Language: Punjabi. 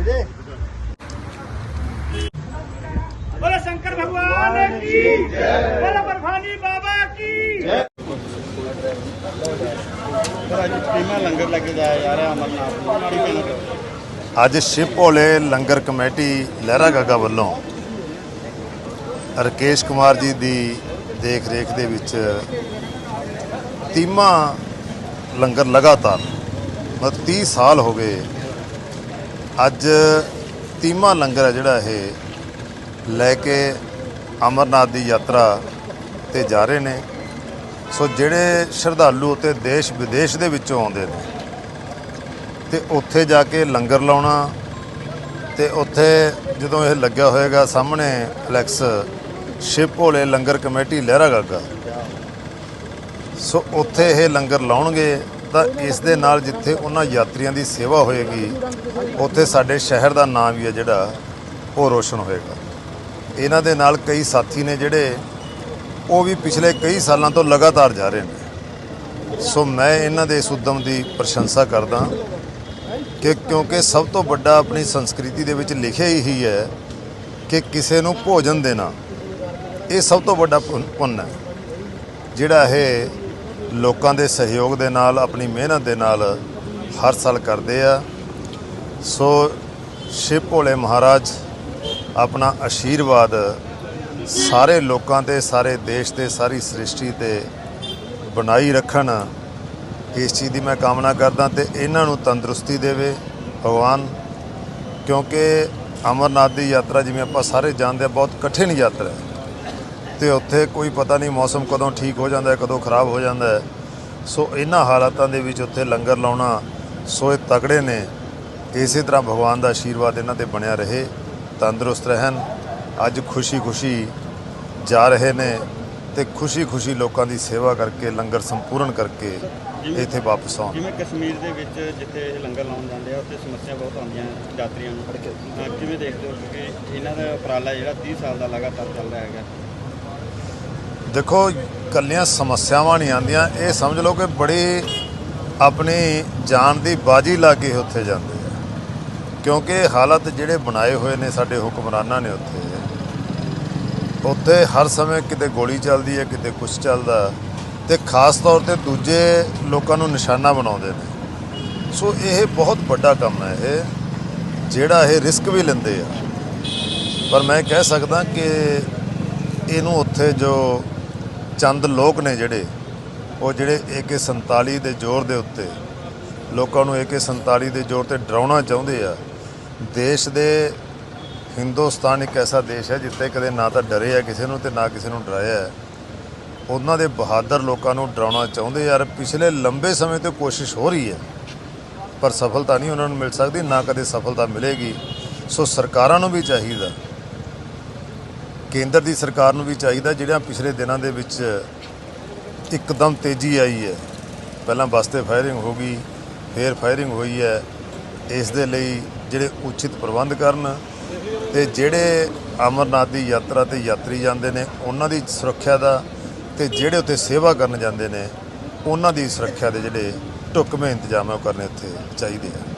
विजय बोल शंकर भगवान की बोल बरफानी बाबा की पर आज टीमा लंगर लेके जाया जा रहा है अमरनाथ की कहना चाहते ਅੱਜ ਸ਼ਿਵ ਭੋਲੇ ਲੰਗਰ ਕਮੇਟੀ ਲਹਿਰਾ ਗਾਗਾ ਵੱਲੋਂ ਰਕੇਸ਼ ਕੁਮਾਰ ਜੀ ਦੀ ਦੇਖ ਰੇਖ ਦੇ ਵਿੱਚ ਤੀਮਾ ਲੰਗਰ ਲਗਾਤਾਰ ਮਤਲਬ 30 ਸਾਲ ਹੋ ਗਏ ਅੱਜ ਤੀਮਾ ਲੰਗਰ ਹੈ ਜਿਹੜਾ ਇਹ ਲੈ ਕੇ ਅਮਰਨਾਥ ਦੀ ਯਾਤਰਾ ਤੇ ਜਾ ਰਹੇ ਨੇ। ਸੋ ਜਿਹੜੇ ਸ਼ਰਧਾਲੂ ਤੇ ਦੇਸ਼ ਵਿਦੇਸ਼ ਦੇ ਵਿੱਚੋਂ ਆਉਂਦੇ ਨੇ ਤੇ ਉੱਥੇ ਜਾ ਕੇ ਲੰਗਰ ਲਾਉਣਾ ਤੇ ਉੱਥੇ ਜਦੋਂ ਇਹ ਲੱਗਿਆ ਹੋਏਗਾ ਸਾਹਮਣੇ flex Shiv Bhole Langar committee Lehra Gaga so ਉੱਥੇ ਇਹ ਲੰਗਰ ਲਾਉਣਗੇ ਤਾਂ ਇਸ ਦੇ ਨਾਲ ਜਿੱਥੇ ਉਹਨਾਂ ਯਾਤਰੀਆਂ ਦੀ ਸੇਵਾ ਹੋਏਗੀ, ਉੱਥੇ ਸਾਡੇ ਸ਼ਹਿਰ ਦਾ ਨਾਮ ਵੀ ਹੈ ਜਿਹੜਾ, ਉਹ ਰੋਸ਼ਨ ਹੋਏਗਾ। ਇਹਨਾਂ ਦੇ ਨਾਲ ਕਈ ਸਾਥੀ ਨੇ ਜਿਹੜੇ, ਉਹ ਵੀ ਪਿਛਲੇ ਕਈ ਸਾਲਾਂ ਤੋਂ ਲਗਾਤਾਰ ਜਾ ਰਹੇ ਨੇ। ਸੋ ਮੈਂ ਇਹਨਾਂ ਦੇ ਇਸ ਉਦਮ ਦੀ ਪ੍ਰਸ਼ੰਸਾ ਕਰਦਾ ਕਿ ਕਿਉਂਕਿ ਸਭ ਤੋਂ ਵੱਡਾ ਆਪਣੀ ਸੰਸਕ੍ਰਿਤੀ ਦੇ ਵਿੱਚ ਲਿਖਿਆ ਹੀ ਹੈ ਕਿ ਕਿਸੇ ਨੂੰ ਭੋਜਨ ਦੇਣਾ, ਇਹ ਸਭ ਤੋਂ ਵੱਡਾ ਪੁੰਨ ਪੁੰਨ ਹੈ। ਜਿਹੜਾ ਇਹ ਲੋਕਾਂ ਦੇ ਸਹਿਯੋਗ ਦੇ ਨਾਲ, ਆਪਣੀ ਮਿਹਨਤ ਦੇ ਨਾਲ ਹਰ ਸਾਲ ਕਰਦੇ ਆ। ਸੋ ਸ਼ਿਵ ਭੋਲੇ ਮਹਾਰਾਜ, ਆਪਣਾ ਆਸ਼ੀਰਵਾਦ ਸਾਰੇ ਲੋਕਾਂ ਤੇ, ਸਾਰੇ ਦੇਸ਼ ਤੇ, ਸਾਰੀ ਸ੍ਰਿਸ਼ਟੀ ਤੇ ਬਣਾਈ ਰੱਖਣ। ਇਸ ਚੀਜ਼ ਦੀ ਮੈਂ ਕਾਮਨਾ ਕਰਦਾ ਤੇ ਇਹਨਾਂ ਨੂੰ ਤੰਦਰੁਸਤੀ ਦੇਵੇ ਭਗਵਾਨ, ਕਿਉਂਕਿ ਅਮਰਨਾਥ ਦੀ ਯਾਤਰਾ ਜਿਵੇਂ ਆਪਾਂ ਸਾਰੇ ਜਾਣਦੇ ਆ, ਬਹੁਤ ਕਠਿਨ ਯਾਤਰਾ ਹੈ। ਤੇ ਉੱਥੇ ਕੋਈ ਪਤਾ ਨਹੀਂ ਮੌਸਮ ਕਦੋਂ ਠੀਕ ਹੋ ਜਾਂਦਾ ਹੈ, ਕਦੋਂ ਖਰਾਬ ਹੋ ਜਾਂਦਾ ਹੈ। ਸੋ ਇਹਨਾਂ ਹਾਲਾਤਾਂ ਦੇ ਵਿੱਚ ਉੱਥੇ ਲੰਗਰ ਲਾਉਣਾ ਸੋ ਇਹ ਤਗੜੇ ਨੇ। ਇਸੇ ਤਰ੍ਹਾਂ ਭਗਵਾਨ ਦਾ ਆਸ਼ੀਰਵਾਦ ਇਹਨਾਂ ਤੇ ਬਣਿਆ ਰਹੇ, ਤੰਦਰੁਸਤ ਰਹਿਣ। ਅੱਜ ਖੁਸ਼ੀ-ਖੁਸ਼ੀ ਜਾ ਰਹੇ ਨੇ ਤੇ ਖੁਸ਼ੀ-ਖੁਸ਼ੀ ਲੋਕਾਂ ਦੀ ਸੇਵਾ ਕਰਕੇ, ਲੰਗਰ ਸੰਪੂਰਨ ਕਰਕੇ ਇੱਥੇ ਵਾਪਸ ਆਉਣ। ਜਿਵੇਂ ਕਸ਼ਮੀਰ ਦੇ ਵਿੱਚ ਜਿੱਥੇ ਇਹ ਲੰਗਰ ਲਾਉਣ ਜਾਂਦੇ ਆ, ਉੱਥੇ ਸਮੱਸਿਆ ਬਹੁਤ ਆਉਂਦੀਆਂ ਯਾਤਰੀਆਂ ਨੂੰ। ਕਿਵੇਂ ਦੇਖਦੇ ਹੋ? ਕਿ ਇਹਨਾਂ ਦਾ ਉਪਰਾਲਾ ਜਿਹੜਾ 30 ਸਾਲ ਦਾ ਲਗਾਤਾਰ ਚੱਲ ਰਿਹਾ ਹੈਗਾ। ਦੇਖੋ ਕੱਲੀਆਂ ਸਮੱਸਿਆਵਾਂ ਨਹੀਂ ਆਉਂਦੀਆਂ। ਇਹ ਸਮਝ ਲਓ ਕਿ ਬੜੀ ਆਪਣੀ ਜਾਨ ਦੀ ਬਾਜੀ ਲਾ ਕੇ ਉੱਥੇ ਜਾਂਦੇ ਆ। ਕਿਉਂਕਿ ਹਾਲਤ ਜਿਹੜੇ ਬਣਾਏ ਹੋਏ ਨੇ ਸਾਡੇ ਹੁਕਮਰਾਨਾਂ ਨੇ ਉੱਥੇ ਉੱਥੇ ਹਰ ਸਮੇਂ ਕਿਤੇ ਗੋਲੀ ਚੱਲਦੀ ਹੈ, ਕਿਤੇ ਕੁਛ ਚੱਲਦਾ ਤੇ ਖਾਸ ਤੌਰ ਤੇ ਦੂਜੇ ਲੋਕਾਂ ਨੂੰ ਨਿਸ਼ਾਨਾ ਬਣਾਉਂਦੇ ਨੇ। ਸੋ ਇਹ ਬਹੁਤ ਵੱਡਾ ਕੰਮ ਹੈ ਇਹ, ਜਿਹੜਾ ਇਹ ਰਿਸਕ ਵੀ ਲੈਂਦੇ ਆ। ਪਰ ਮੈਂ ਕਹਿ ਸਕਦਾ ਕਿ ਇਹਨੂੰ ਉੱਥੇ ਜੋ ਚੰਦ ਲੋਕ ਨੇ ਜਿਹੜੇ, ਉਹ ਜਿਹੜੇ AK47 ਦੇ ਜ਼ੋਰ ਦੇ ਉੱਤੇ, ਲੋਕਾਂ ਨੂੰ AK47 ਦੇ ਜ਼ੋਰ ਤੇ ਡਰਾਉਣਾ ਚਾਹੁੰਦੇ ਆ। ਦੇਸ਼ ਦੇ ਹਿੰਦੁਸਤਾਨ ਇੱਕ ਐਸਾ ਦੇਸ਼ ਹੈ ਜਿੱਥੇ ਕਦੇ ਨਾ ਤਾਂ ਡਰੇ ਆ ਕਿਸੇ ਨੂੰ ਤੇ ਨਾ ਕਿਸੇ ਨੂੰ ਡਰਾਇਆ ਹੈ। ਉਹਨਾਂ ਦੇ ਬਹਾਦਰ ਲੋਕਾਂ ਨੂੰ ਡਰਾਉਣਾ ਚਾਹੁੰਦੇ ਯਾਰ ਪਿਛਲੇ ਲੰਬੇ ਸਮੇਂ ਤੋਂ ਕੋਸ਼ਿਸ਼ ਹੋ ਰਹੀ ਹੈ, ਪਰ ਸਫਲਤਾ ਨਹੀਂ ਉਹਨਾਂ ਨੂੰ ਮਿਲ ਸਕਦੀ, ਨਾ ਕਦੇ ਸਫਲਤਾ ਮਿਲੇਗੀ। ਸੋ ਸਰਕਾਰਾਂ ਨੂੰ ਵੀ ਚਾਹੀਦਾ ਕੇਂਦਰ ਦੀ ਸਰਕਾਰ ਨੂੰ ਵੀ ਚਾਹੀਦਾ ਜਿਹੜਿਆਂ ਪਿਛਲੇ ਦਿਨਾਂ ਦੇ ਵਿੱਚ ਇੱਕਦਮ ਤੇਜ਼ੀ ਆਈ ਹੈ। ਪਹਿਲਾਂ ਬੱਸ ਤੇ ਫਾਇਰਿੰਗ ਹੋ ਗਈ, ਫੇਰ ਫਾਇਰਿੰਗ ਹੋਈ ਹੈ। ਇਸ ਦੇ ਲਈ ਜਿਹੜੇ ਉਚਿਤ ਪ੍ਰਬੰਧ ਕਰਨ ਤੇ ਜਿਹੜੇ ਅਮਰਨਾਥ ਦੀ ਯਾਤਰਾ ਤੇ ਯਾਤਰੀ ਜਾਂਦੇ ਨੇ, ਉਹਨਾਂ ਦੀ ਸੁਰੱਖਿਆ ਦਾ ਤੇ ਜਿਹੜੇ ਉੱਥੇ ਸੇਵਾ ਕਰਨ ਜਾਂਦੇ ਨੇ, ਉਹਨਾਂ ਦੀ ਸੁਰੱਖਿਆ ਦੇ ਜਿਹੜੇ ਢੁਕਵੇਂ ਇੰਤਜ਼ਾਮ ਹੈ ਉਹ ਕਰਨੇ ਉੱਥੇ ਚਾਹੀਦੇ ਆ।